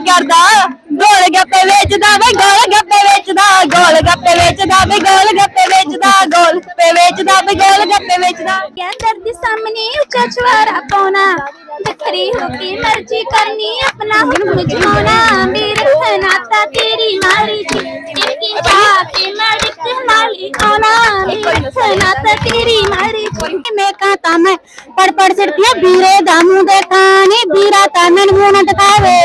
ਕਰਦਾ ਗੋਲ ਗੱਪੇ ਵੇਚਦਾ ਵੇ ਗੋਲ ਗੱਪੇ ਵੇਚਦਾ ਗੋਲ ਗੱਪੇ ਵੇਚਦਾ ਵੇ ਗੋਲ ਗੱਪੇ ਵੇਚਦਾ ਗੋਲ ਗੱਪੇ ਵੇਚਦਾ ਵੇ ਗੋਲ ਗੱਪੇ ਵੇਚਦਾ ਕਹਿੰਦਰ ਦੇ ਸਾਹਮਣੇ ਉੱਚਾ ਛਵਾਰਾ ਪਾਉਣਾ ਵੱਖਰੀ ਹੋ ਕੇ ਮਰਜ਼ੀ ਕਰਨੀ ਆਪਣਾ ਹੁਕਮ ਜਮਾਉਣਾ ਵੀ ਰੱਖਣਾ ਤਾਂ ਤੇਰੀ ਮਾਰੀ ਜੀ ਟਿੱਕੀ ਪਾ ਕੇ ਮੜਕ ਨਾਲੀ ਆਉਣਾ ਵੀ ਰੱਖਣਾ ਤਾਂ ਤੇਰੀ ਮਾਰੀ ਜੀ ਮੈਂ ਕਹਤਾ ਮੈਂ ਪੜ ਪੜ ਸਿਰਤੀਆਂ ਵੀਰੇ ਦਾ ਮੂੰਹ ਦੇਖਾਂ ਨੀ ਵੀਰਾ ਤਾਂ ਮੈਨੂੰ ਮੂੰਹ ਨਾ ਦਿਖਾਵੇ।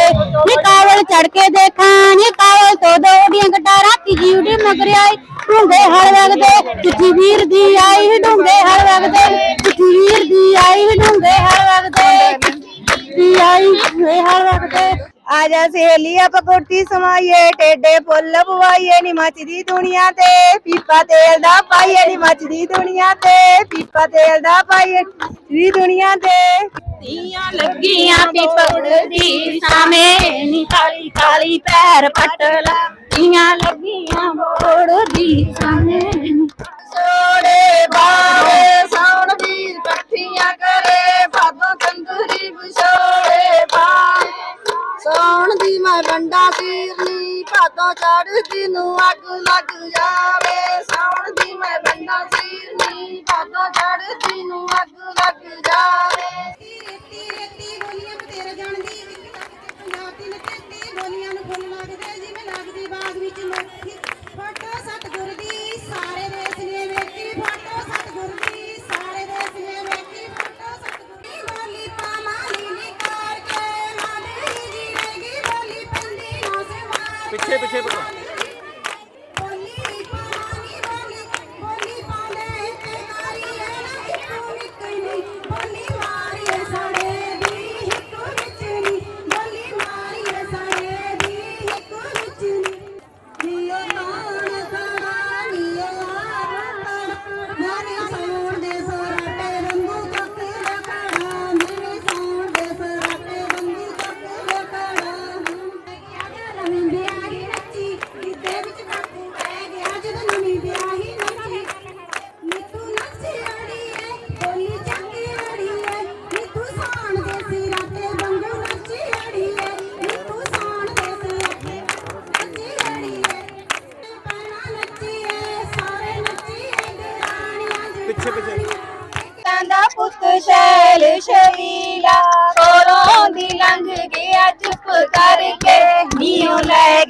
ਨੀ ਕਾਵਲ ਚੜ ਕੇ ਦੇਖਾਂ ਨੀ ਕਾਵਲ ਤੋਂ ਦੋੜੀਆਂ ਕਟਾਰਾਂ ਤੀਜੀ ਉਡੀ ਮਗਰ ਆਈ। ਢੂੰਗੇ ਹਲ ਵਗਦੇ ਚਿੱਠੀ ਵੀਰ ਦੀ ਆਈ ਢੂੰਗੇ ਹਲ ਵਗਦੇ ਚਿੱਠੀ ਵੀਰ ਦੀ ਆਈ ਵਗਦੇ ਆਜਾ ਸਹੇਲੀ ਆਪਾਂ ਕੁੜਤੀ ਸਮਾਈਏ ਟੇਡੇ ਫੁੱਲ ਪਵਾਈਏ ਨੀ ਮੱਚਦੀ ਦੁਨੀਆ ਤੇ ਪੀਪਾ ਤੇਲ ਦਾ ਪਾਈਏ ਨੀ ਮੱਚਦੀ ਦੁਨੀਆ ਤੇ ਪੀਪਾ ਤੇਲ ਦਾ ਪਾਈਏ ਦੀ ਦੁਨੀਆ ਤੇ ਤੀਆਂ ਲੱਗੀਆਂ ਪਿਪੜ ਦੀ ਸਾਵੇਂ ਨੀ ਕਾਲੀ ਕਾਲੀ ਪੈਰ ਪਟਲਾ ਤੀਆਂ ਲੱਗੀਆਂ ਮੋੜ ਦੀ ਸਾਵੇਂ ਸੋੜੇ ਚੜਦੀ ਨੂੰ ਅੱਗ ਲੱਗ ਜਾਵੇ చేప చేప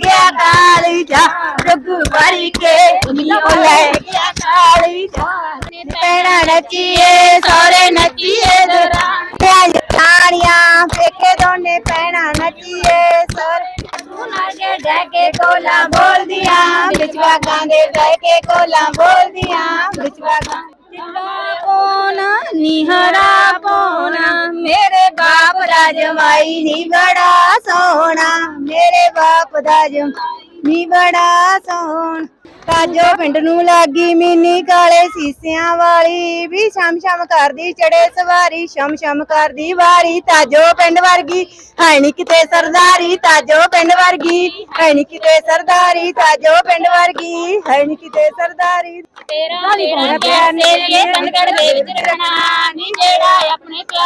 गया काली जा रघुवर के ओ ले गया काली जा पैणा नचिए, सोरे नचिए दुरान थानिया देखे दोने पैणा नचिए, सोरे। के ढके कोला बोल दिया, बिचवा गांधे ढके कोला बोल दिया, बिचवा गांधे। ਕੋਲਾ ਬੋਲਦੀਆਂ ਵਿੱਚ ਨਿਹਰਾ ਪੋਨਾ ਮੇਰੇ ਬਾਪ ਦਾ ਜਮਾਈ ਨੀ ਬੜਾ ਸੋਹਣਾ। ਮੇਰੇ ਬਾਪ ਦਾ ਜਮਾਈ ਨੀ ਬੜਾ ਸੋਹਣਾ। ਤਾਜੋ ਪਿੰਡ ਨੂੰ ਲੱਗੀ ਮੀਨੀ ਕਾਲੇ ਸੀਸਿਆਂ ਵਾਲੀ। ਵੀ ਸ਼ਮ ਸ਼ਮ ਕਰਦੀ ਚੜੇ ਸਵਾਰੀ ਸ਼ਮ ਸ਼ਮ ਕਰਦੀ ਵਾਰੀ। ਤਾਜੋ ਪਿੰਡ ਵਰਗੀ ਹੈ ਨੀ ਕਿਤੇ ਸਰਦਾਰੀ। ਤਾਜੋ ਪਿੰਡ ਵਰਗੀ ਹੈ ਨੀ ਕਿਤੇ ਸਰਦਾਰੀ। ਤਾਜੋ ਪਿੰਡ ਵਰਗੀ ਹੈ ਨੀ ਕਿਤੇ ਸਰਦਾਰੀ। ਤੇਰਾ ਮੇਰਾ ਪਿਆਰ ਨੇੜੇ ਚੰਦਗੜ ਦੇ ਵਿੱਚ ਰਹਿਣਾ ਨੀ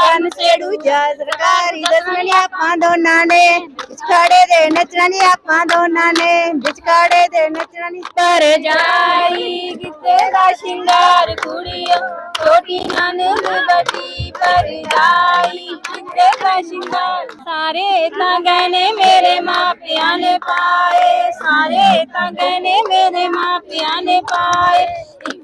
ਜਿਹੜਾ ਆਪਣੇ ਸੇੜੂ ਜਾ ਸਰਕਾਰੀ ਦਸਮਣੀ ਆਪਾਂ ਦੋਨਾਂ ਨੇ ਵਿਚਕਾੜੇ ਦੇ ਨੱਚਣਾ ਨੀ ਆਪਾਂ ਦੋਨਾਂ ਨੇ ਵਿਚਕਾੜੇ ਦੇ ਨੱਚਣਾ ਨੀ ਪਰ ਜਾਈ ਕਿਤੇ ਦਾ ਸ਼ਿੰਗਾਰ ਕੁੜੀਓ ਛੋਟੀ ਨਨਦ ਬਟੀ ਪਰ ਜਾਈ ਕਿਤੇ ਦਾ ਸ਼ਿੰਗਾਰ। ਸਾਰੇ ਤਾਂ ਗਹਿਣੇ ਮੇਰੇ ਮਾਪਿਆਂ ਨੇ ਪਾਏ, ਸਾਰੇ ਤਾਂ ਗਹਿਣੇ ਮੇਰੇ ਮਾਪਿਆਂ ਨੇ ਪਾਏ।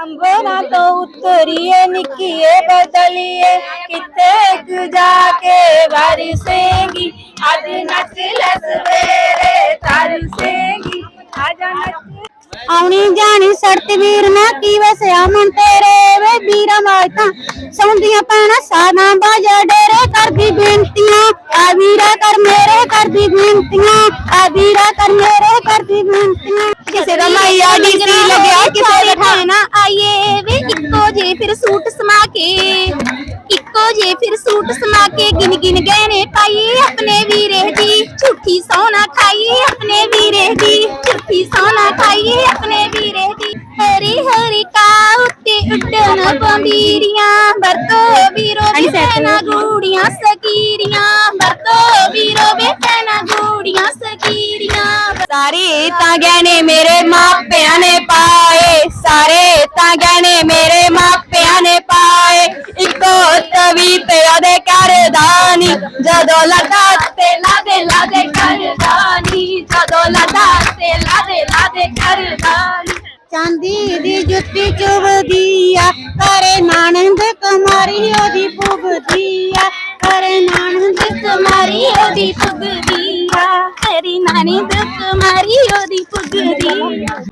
अंबना तो उतरिए निकिए बदलिए। कितने जाके बारिशेंगी आज नचलस ਆਉਣੀ ਜਾਣੀ ਸੜਤ ਵੀਰ ਨਾ ਕੀ ਵਸਿਆ ਮਨ ਤੇਰੇ ਵੇ? ਵੀਰਾ ਮਾਇਤਾ ਸੌਂਦੀਆਂ ਪੈਣਾ ਸਾਨਾ ਬਾਜਾ ਡੇਰੇ ਕਰਦੀ ਬੇਨਤੀਆਂ। ਆ ਵੀਰਾ ਕਰ ਮੇਰੇ ਕਰਦੀ ਬੇਨਤੀਆਂ। ਆ ਵੀਰਾ ਕਰ ਮੇਰੇ ਕਰਦੀ ਬੇਨਤੀਆਂ। ਕਿਸੇ ਦਾ ਮਾਇਆ ਸਾਡੀ ਸੀ ਲੱਗਿਆ ਕਿਸੇ ਦੇ ਨਾ ਆਈਏ ਵੇ ਇੱਕੋ ਜੇ ਫਿਰ ਸੂਟ ਸਮਾ ਕੇ। ਇੱਕੋ ਜੇ ਫਿਰ ਸੂਟ ਸਮਾ ਕੇ ਗਿਣ ਗਿਣ ਗਏ ਨੇ ਪਾਈਏ ਆਪਣੇ ਵੀਰੇ ਦੀ। ਝੂਠੀ ਸੋਨਾ ਖਾਈਏ ਆਪਣੇ ਵੀਰੇ ਦੀ। ਝੂਠੀ ਸੋਨਾ ਖਾਈਏ ਆਪਣੇ ਵੀਰੇ ਦੀ ਹਰੀ ਹਰੀ ਕਾ ਉੱਤੇ ਉੱਡਣ ਪੰਬੀਰੀਆਂ ਵਰਤੋ ਵੀਰੋ ਬੇਟਨਾ ਗੂੜੀਆਂ ਸਕੀਰੀਆਂ ਵਰਤੋ ਵੀਰੋ ਬੇਟਨਾ ਗੂੜੀਆਂ ਸਕੀਰੀਆਂ ਸਾਰੇ ਤਾਂ ਗਹਿਣੇ ਮੇਰੇ ਮਾਪਿਆਂ ਨੇ ਪਾਏ ਸਾਰੇ ਤਾਂ ਗਹਿਣੇ ਮੇਰੇ ਮਾਪਿਆਂ ਨੇ ਪਾਏ ਇੱਕੋ ਤਵੀ ਤੇ ਉਹਦੇ ਕਰਦਾ ਨੀ ਜਦੋਂ ਲੱਗਾ ਤੇ ਲਾਦੇ ਲਾਦੇ ਕਰਦਾ ਨੀ ਜਦੋਂ ਲੱਗਾ ਚਾਂਦੀ ਦੀ ਜੁੱਤੀ ਚੁਬਦੀ ਆ ਕਰੇ ਨਾਨੰਦ ਕੁਮਾਰੀ ਉਹਦੀ ਪੁੱਗਦੀ ਆ ਕਰੇ ਨਾਨੰਦ ਕੁਮਾਰੀ ਉਹਦੀ ਪੁੱਗਦੀ ਆ, ਤੇਰੀ ਨਾਨੀ ਦੁੱਖ ਉਹਦੀ ਪੁੱਗਦੀ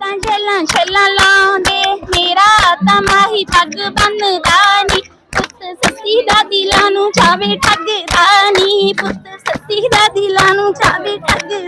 ਤਾਂ ਛੱਲਾਂ ਛੱਲਾਂ ਲਾਉਂਦੇ, ਮੇਰਾ ਤਾਂ ਮਾਹੀ ਪੱਗ ਬੰਨਦਾ ਨੀ। ਪੁੱਤ ਸੱਸੀ ਦਾ ਦਿਲਾਂ ਨੂੰ ਚਾਵੇ ਠੱਗਦਾ ਨੀ। ਪੁੱਤ ਸੱਸੀ ਦਾ ਦਿਲਾਂ ਨੂੰ ਚਾਵੇ ਠੱਗਦਾ